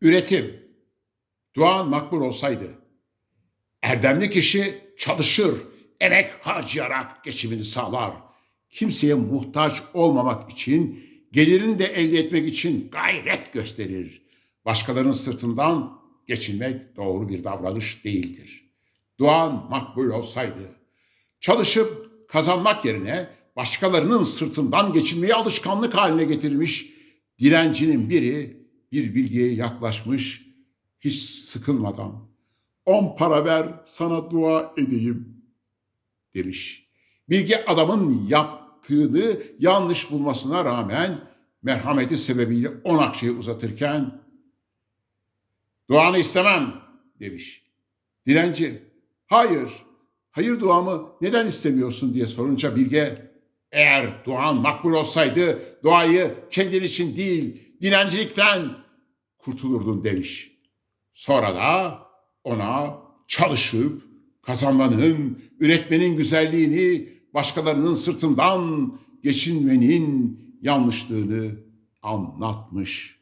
Üretim. Duan makbul olsaydı. Erdemli kişi çalışır, emek harcayarak geçimini sağlar. Kimseye muhtaç olmamak için, gelirini de elde etmek için gayret gösterir. Başkalarının sırtından geçinmek doğru bir davranış değildir. Duan makbul olsaydı, çalışıp kazanmak yerine başkalarının sırtından geçinmeyi alışkanlık haline getirmiş dilencinin biri bir bilgiye yaklaşmış hiç sıkılmadan on para ver sana dua edeyim demiş. Bilgi adamın yaptığını yanlış bulmasına rağmen merhameti sebebiyle on akçeyi uzatırken duanı istemem demiş. Dilenci hayır hayır duamı neden istemiyorsun diye sorunca Bilge eğer duan makbul olsaydı duayı kendin için değil dilencilikten kurtulurdun demiş. Sonra da ona çalışıp kazanmanın, üretmenin güzelliğini, başkalarının sırtından geçinmenin yanlışlığını anlatmış.